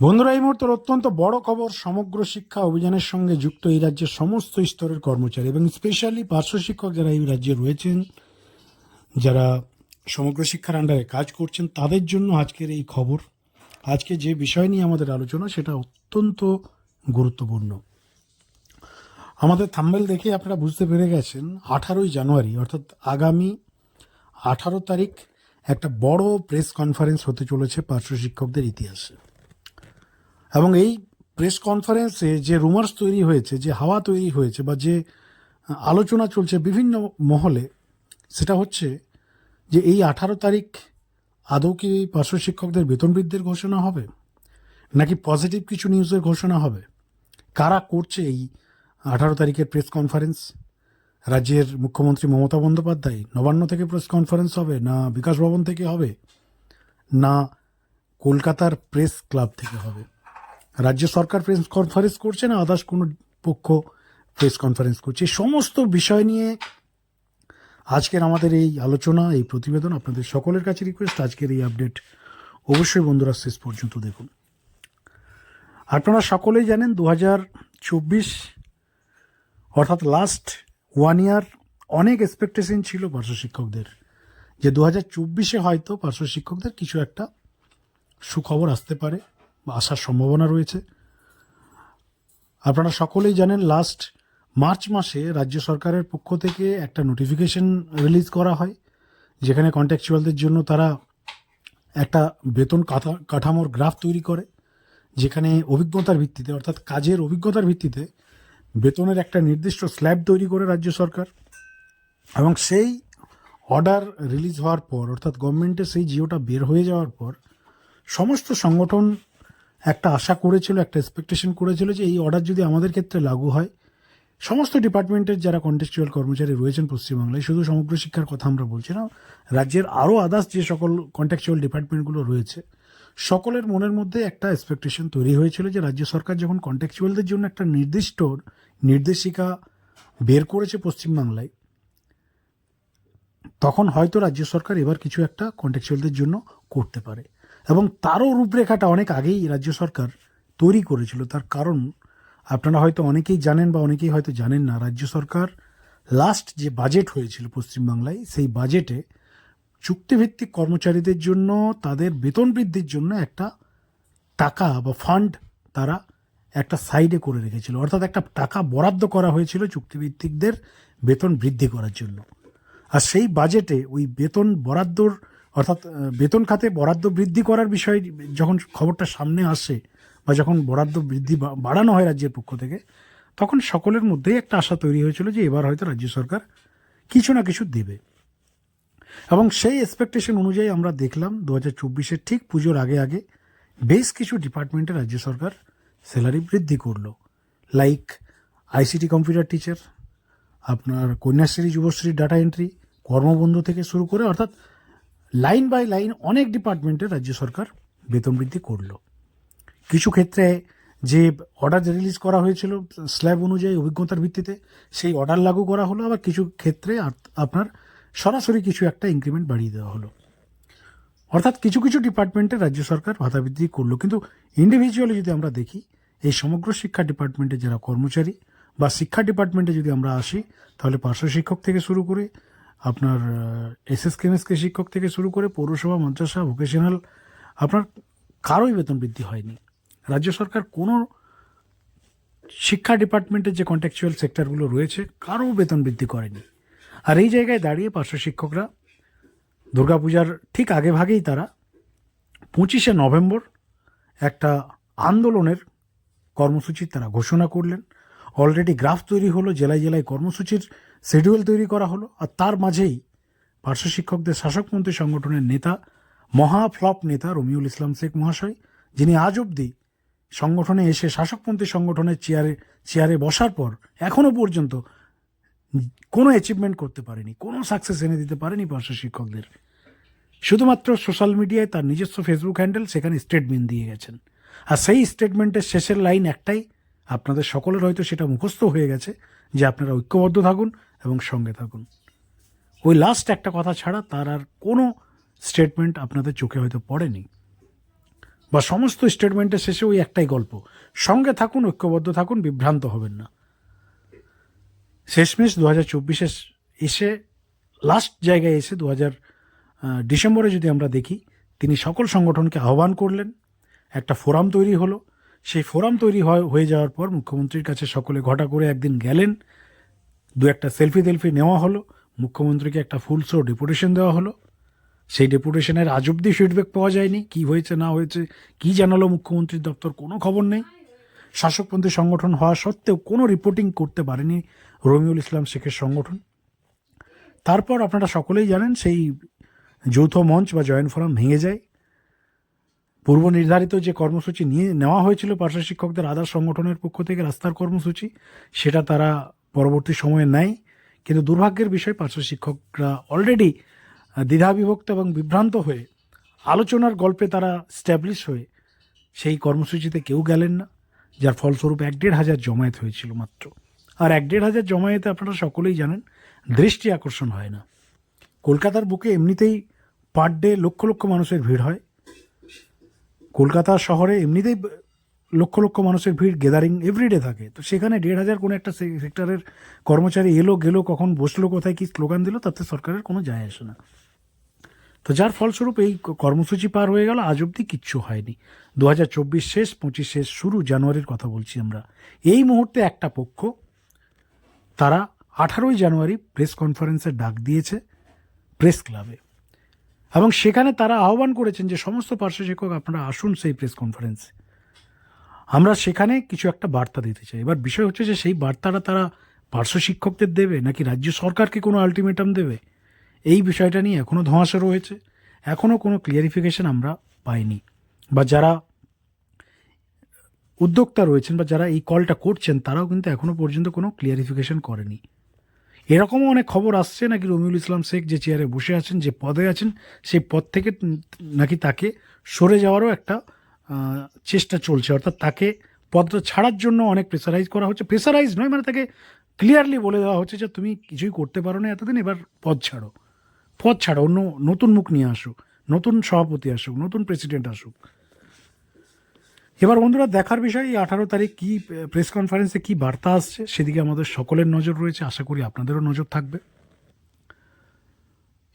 বন্ধুরা, এই মুহূর্তের অত্যন্ত বড় খবর, সমগ্র শিক্ষা অভিযানের সঙ্গে যুক্ত এই রাজ্যের সমস্ত স্তরের কর্মচারী এবং স্পেশালি পার্শ্ব শিক্ষক যারা এই রাজ্যে রয়েছেন, যারা সমগ্র শিক্ষার আন্ডারে কাজ করছেন, তাদের জন্য আজকের এই খবর। আজকে যে বিষয় নিয়ে আমাদের আলোচনা, সেটা অত্যন্ত গুরুত্বপূর্ণ। আমাদের থাম্বেল দেখে আপনারা বুঝতে পেরে গেছেন, আঠারোই জানুয়ারি, অর্থাৎ আগামী আঠারো তারিখ একটা বড় প্রেস কনফারেন্স হতে চলেছে পার্শ্ব শিক্ষকদের ইতিহাসে। এবং এই প্রেস কনফারেন্সে যে রুমার্স তৈরি হয়েছে, যে হাওয়া তৈরি হয়েছে বা যে আলোচনা চলছে বিভিন্ন মহলে, সেটা হচ্ছে যে এই আঠারো তারিখ আদৌ কি পার্শ্ব শিক্ষকদের বেতন বৃদ্ধির ঘোষণা হবে? নাকি পজিটিভ কিছু নিউজের ঘোষণা হবে? কারা করছে এই আঠারো তারিখের প্রেস কনফারেন্স? রাজ্যের মুখ্যমন্ত্রী মমতা বন্দ্যোপাধ্যায় নবান্ন থেকে প্রেস কনফারেন্স হবে, না বিকাশ ভবন থেকে হবে, না কলকাতার প্রেস ক্লাব থেকে হবে? রাজ্য সরকার প্রেস কনফারেন্স করছে না আদার্স কোনো পক্ষ প্রেস কনফারেন্স করছে। সমস্ত বিষয় নিয়ে আজকের আমাদের এই আলোচনা, এই প্রতিবেদন আপনাদের সকলের কাছে রিকোয়েস্ট আজকের এই আপডেট অবশ্যই বন্ধুরা শেষ পর্যন্ত দেখুন। আপনারা সকলেই জানেন দু হাজার চব্বিশ অর্থাৎ লাস্ট ওয়ান ইয়ার অনেক এক্সপেকটেশন ছিল পার্শ্ব শিক্ষকদের যে দু হাজার চব্বিশে হয়তো পার্শ্ব শিক্ষকদের কিছু একটা সুখবর আসতে পারে। আসার সম্ভাবনা রয়েছে। আপনারা সকলেই জানেন লাস্ট মার্চ মাসে রাজ্য সরকারের পক্ষ থেকে একটা নোটিফিকেশন রিলিজ করা হয়, যেখানে কন্ট্রাকচুয়ালদের জন্য তারা একটা বেতন কাঠা কাঠামোর গ্রাফ তৈরি করে, যেখানে অভিজ্ঞতার ভিত্তিতে, অর্থাৎ কাজের অভিজ্ঞতার ভিত্তিতে বেতনের একটা নির্দিষ্ট স্ল্যাব তৈরি করে রাজ্য সরকার। এবং সেই অর্ডার রিলিজ হওয়ার পর, অর্থাৎ গভর্নমেন্টের সেই জিওটা বের হয়ে যাওয়ার পর, সমস্ত সংগঠন একটা আশা করেছিল, একটা এক্সপেকটেশন করেছিল যে এই অর্ডার যদি আমাদের ক্ষেত্রে লাগু হয়, সমস্ত ডিপার্টমেন্টের যারা কন্টেক্সচুয়াল কর্মচারী রয়েছেন পশ্চিমবাংলায়, শুধু সমগ্র শিক্ষার কথা আমরা বলছি না, রাজ্যের আরও আদার্স যে সকল কন্ট্রাকচুয়াল ডিপার্টমেন্টগুলো রয়েছে, সকলের মনের মধ্যে একটা এক্সপেকটেশন তৈরি হয়েছিল যে রাজ্য সরকার যখন কন্ট্রাকচুয়ালদের জন্য একটা নির্দিষ্ট নির্দেশিকা বের করেছে পশ্চিমবাংলায়, তখন হয়তো রাজ্য সরকার এবার কিছু একটা কন্ট্রাকচুয়ালদের জন্য করতে পারে। এবং তারও রূপরেখাটা অনেক আগেই রাজ্য সরকার তৈরি করেছিল। তার কারণ আপনারা হয়তো অনেকেই জানেন বা অনেকেই হয়তো জানেন না, রাজ্য সরকার লাস্ট যে বাজেট হয়েছিল পশ্চিমবাংলায়, সেই বাজেটে চুক্তিভিত্তিক কর্মচারীদের জন্য, তাদের বেতন বৃদ্ধির জন্য একটা টাকা বা ফান্ড তারা একটা সাইডে করে রেখেছিল। অর্থাৎ একটা টাকা বরাদ্দ করা হয়েছিল চুক্তিভিত্তিকদের বেতন বৃদ্ধি করার জন্য। আর সেই বাজেটে ওই বেতন বরাদ্দর অর্থাৎ বেতন খাতে বরাদ্দ বৃদ্ধি করার বিষয় যখন খবরটা সামনে আসে বা যখন বরাদ্দ বৃদ্ধি বাড়ানো হয় রাজ্যের পক্ষ থেকে, তখন সকলের মধ্যেই একটা আশা তৈরি হয়েছিল যে এবার হয়তো রাজ্য সরকার কিছু না কিছু দেবে। এবং সেই এক্সপেকটেশন অনুযায়ী আমরা দেখলাম দু হাজার চব্বিশের ঠিক পুজোর আগে আগে বেশ কিছু ডিপার্টমেন্টে রাজ্য সরকার স্যালারি বৃদ্ধি করল। লাইক আইসিটি কম্পিউটার টিচার আপনার কন্যাশ্রী যুবশ্রী ডাটা এন্ট্রি কর্মবন্ধু থেকে শুরু করে, অর্থাৎ লাইন বাই লাইন অনেক ডিপার্টমেন্টে রাজ্য সরকার বেতন বৃদ্ধি করল। কিছু ক্ষেত্রে যে অর্ডার রিলিজ করা হয়েছিল স্ল্যাব অনুযায়ী অভিজ্ঞতার ভিত্তিতে, সেই অর্ডার লাগু করা হলো। আবার কিছু ক্ষেত্রে আপনার সরাসরি কিছু একটা ইনক্রিমেন্ট বাড়িয়ে দেওয়া হলো। অর্থাৎ কিছু কিছু ডিপার্টমেন্টে রাজ্য সরকার ভাতা বৃদ্ধি করল। কিন্তু ইন্ডিভিজুয়ালি যদি আমরা দেখি, এই সমগ্র শিক্ষা ডিপার্টমেন্টে যারা কর্মচারী বা শিক্ষা ডিপার্টমেন্টে যদি আমরা আসি, তাহলে পার্শ্ব শিক্ষক থেকে শুরু করে আপনার এস শিক্ষক থেকে শুরু করে পৌরসভা মাদ্রাসা ভোকেশনাল, আপনার কারোই বেতন বৃদ্ধি হয়নি। রাজ্য সরকার কোনো শিক্ষা ডিপার্টমেন্টের যে কন্ট্রাকচুয়াল সেক্টরগুলো রয়েছে কারও বেতন বৃদ্ধি করেনি। আর এই জায়গায় দাঁড়িয়ে পার্শ্ব শিক্ষকরা, দুর্গাপূজার ঠিক আগে ভাগেই তারা পঁচিশে নভেম্বর একটা আন্দোলনের কর্মসূচি তারা ঘোষণা করলেন। অলরেডি গ্রাফ তৈরি হলো, জেলায় জেলায় কর্মসূচির শিডিউল তৈরি করা হলো আর তার মাঝেই পার্শ্ব শিক্ষকদের শাসকমন্ত্রী সংগঠনের নেতা, মহা ফ্লপ নেতা রমিউল ইসলাম শেখ মহাশয়, যিনি আজ অবধি সংগঠনে এসে শাসকপন্থী সংগঠনের চেয়ারে চেয়ারে বসার পর এখনও পর্যন্ত কোনো অ্যাচিভমেন্ট করতে পারেনি, কোনো সাকসেস এনে দিতে পারেনি পার্শ্ব শিক্ষকদের। শুধুমাত্র সোশ্যাল মিডিয়ায় তার নিজস্ব ফেসবুক হ্যান্ডেল সেখানে স্টেটমেন্ট দিয়ে গেছেন। আর সেই স্টেটমেন্টের শেষের লাইন একটাই, আপনাদের সকলের হয়তো সেটা মুখস্থ হয়ে গেছে যে আপনারা ঐক্যবদ্ধ থাকুন এবং সঙ্গে থাকুন। ওই লাস্ট একটা কথা ছাড়া তার আর কোনো স্টেটমেন্ট আপনাদের চোখে হয়তো পড়েনি। বা সমস্ত স্টেটমেন্টের শেষে ওই একটাই গল্প, সঙ্গে থাকুন, ঐক্যবদ্ধ থাকুন, বিভ্রান্ত হবেন না। শেষমেশ দু হাজার চব্বিশে এসে লাস্ট জায়গায় এসে দু হাজার ডিসেম্বরে যদি আমরা দেখি, তিনি সকল সংগঠনকে আহ্বান করলেন। একটা ফোরাম তৈরি হলো। সেই ফোরাম তৈরি হয় যাওয়ার পর মুখ্যমন্ত্রীর কাছে সকলে ঘটা করে একদিন গেলেন। দু একটা সেলফি টেলফি নেওয়া হলো, মুখ্যমন্ত্রীকে একটা ফুল শো ডেপুটেশন দেওয়া হলো। সেই ডেপুটেশনের আজ অব্দি ফিডব্যাক পাওয়া যায়নি, কি হয়েছে, না হয়েছে, কি জানালো মুখ্যমন্ত্রীর দপ্তর কোনো খবর নেই। শাসকপন্থী সংগঠন হওয়া সত্ত্বেও কোনো রিপোর্টিং করতে পারেনি রমিউল ইসলাম শেখের সংগঠন। তারপর আপনারা সকলেই জানেন সেই যৌথ মঞ্চ বা জয়েন্ট ফোরাম ভেঙে যায়। পূর্ব নির্ধারিত যে কর্মসূচি নিয়ে নেওয়া হয়েছিল পার্শ্ব শিক্ষকদের আদার সংগঠনের পক্ষ থেকে রাস্তার কর্মসূচি, সেটা তারা পরবর্তী সময়ে নেয় কিন্তু দুর্ভাগ্যের বিষয় পার্শ্ব শিক্ষকরা অলরেডি দ্বিধাবিভক্ত এবং বিভ্রান্ত হয়ে আলোচনার গল্পে তারা স্ট্যাবলিশ হয়ে সেই কর্মসূচিতে কেউ গেলেন না, যার ফলস্বরূপ এক দেড় হাজার জমায়েত হয়েছিল মাত্র। আর এক দেড় হাজার জমায়েতে আপনারা সকলেই জানেন, দৃষ্টি আকর্ষণ হয় না। কলকাতার বুকে এমনিতেই পার ডে লক্ষ লক্ষ মানুষের ভিড় হয়। কলকাতা শহরে এমনিতেই লক্ষ লক্ষ মানুষের ভিড় গেদারিং এভরিডে থাকে। তো সেখানে দেড় হাজার কোনো একটা সেক্টরের কর্মচারী এলো, গেলো, কখন বসল, কোথায় কি স্লোগান দিল, তাতে সরকারের কোনো যায় আসে না। তো যার ফলস্বরূপ এই কর্মসূচি পার হয়ে গেল, আজ অব্দি কিচ্ছু হয়নি। দু হাজার চব্বিশ শেষ, পঁচিশ শেষ, শুরু জানুয়ারির কথা বলছি আমরা। এই মুহূর্তে একটা পক্ষ, তারা আঠারোই জানুয়ারি প্রেস কনফারেন্সের ডাক দিয়েছে প্রেস ক্লাবে এবং সেখানে তারা আহ্বান করেছেন যে সমস্ত পার্শ্ব শিক্ষক আপনারা আসুন সেই প্রেস কনফারেন্সে আমরা সেখানে কিছু একটা বার্তা দিতে চাই। এবার বিষয় হচ্ছে যে সেই বার্তাটা তারা পার্শ্ব শিক্ষকদের দেবে নাকি রাজ্য সরকারকে কোনো আলটিমেটাম দেবে? এই বিষয়টা নিয়ে এখনও ধোঁয়াশা রয়েছে। এখনও কোনো ক্লিয়ারিফিকেশন আমরা পাইনি। বা যারা উদ্যোক্তা রয়েছেন বা যারা এই কলটা করছেন, তারাও কিন্তু এখনও পর্যন্ত কোনো ক্লিয়ারিফিকেশন করেনি। এরকমও অনেক খবর আসছে নাকি রমিউল ইসলাম শেখ যে চেয়ারে বসে আছেন, যে পদে আছেন, সেই পদ থেকে নাকি তাকে সরে যাওয়ারও একটা চেষ্টা চলছে। অর্থাৎ তাকে পদ ছাড়ার জন্য অনেক প্রেসারাইজ করা হচ্ছে। প্রেসারাইজ নয় মানে তাকে ক্লিয়ারলি বলে দেওয়া হচ্ছে যে, তুমি কিছুই করতে পারো না এতদিন, এবার পদ ছাড়ো। পদ ছাড়ো, অন্য নতুন মুখ নিয়ে আসুক, নতুন সভাপতি আসুক, নতুন প্রেসিডেন্ট আসুক। এবার বন্ধুরা, দেখার বিষয়, এই আঠারো তারিখ কী প্রেস কনফারেন্সে কী বার্তা আসছে? সেদিকে আমাদের সকলের নজর রয়েছে। আশা করি আপনাদেরও নজর থাকবে।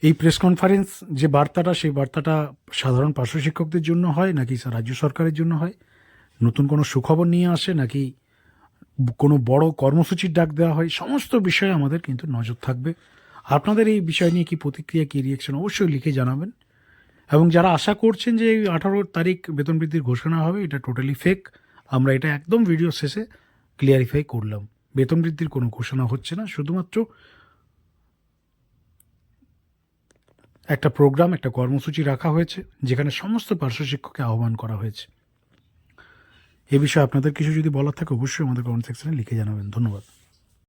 এই প্রেস কনফারেন্স যে বার্তাটা, সেই বার্তাটা সাধারণ পার্শ্ব শিক্ষকদের জন্য হয় নাকি রাজ্য সরকারের জন্য হয়? নতুন কোনো সুখবর নিয়ে আসে নাকি কোনো বড় কর্মসূচির ডাক দেওয়া হয়? সমস্ত বিষয়ে আমাদের কিন্তু নজর থাকবে। আপনাদের এই বিষয় নিয়ে কি প্রতিক্রিয়া, কি রিয়েকশন অবশ্যই লিখে জানাবেন। এবং যারা আশা করছেন যে এই আঠারো তারিখ বেতন বৃদ্ধির ঘোষণা হবে, এটা টোটালি ফেক আমরা এটা একদম ভিডিও শেষে ক্লিয়ারিফাই করলাম। বেতন বৃদ্ধির কোনো ঘোষণা হচ্ছে না। শুধুমাত্র একটা প্রোগ্রাম, একটা কর্মসূচি রাখা হয়েছে, যেখানে সমস্ত পার্শ্ব শিক্ষককে আহ্বান করা হয়েছে। এ বিষয়ে আপনাদের কিছু যদি বলার থাকে, অবশ্যই আমাদের কমেন্ট সেকশনে লিখে জানাবেন। ধন্যবাদ।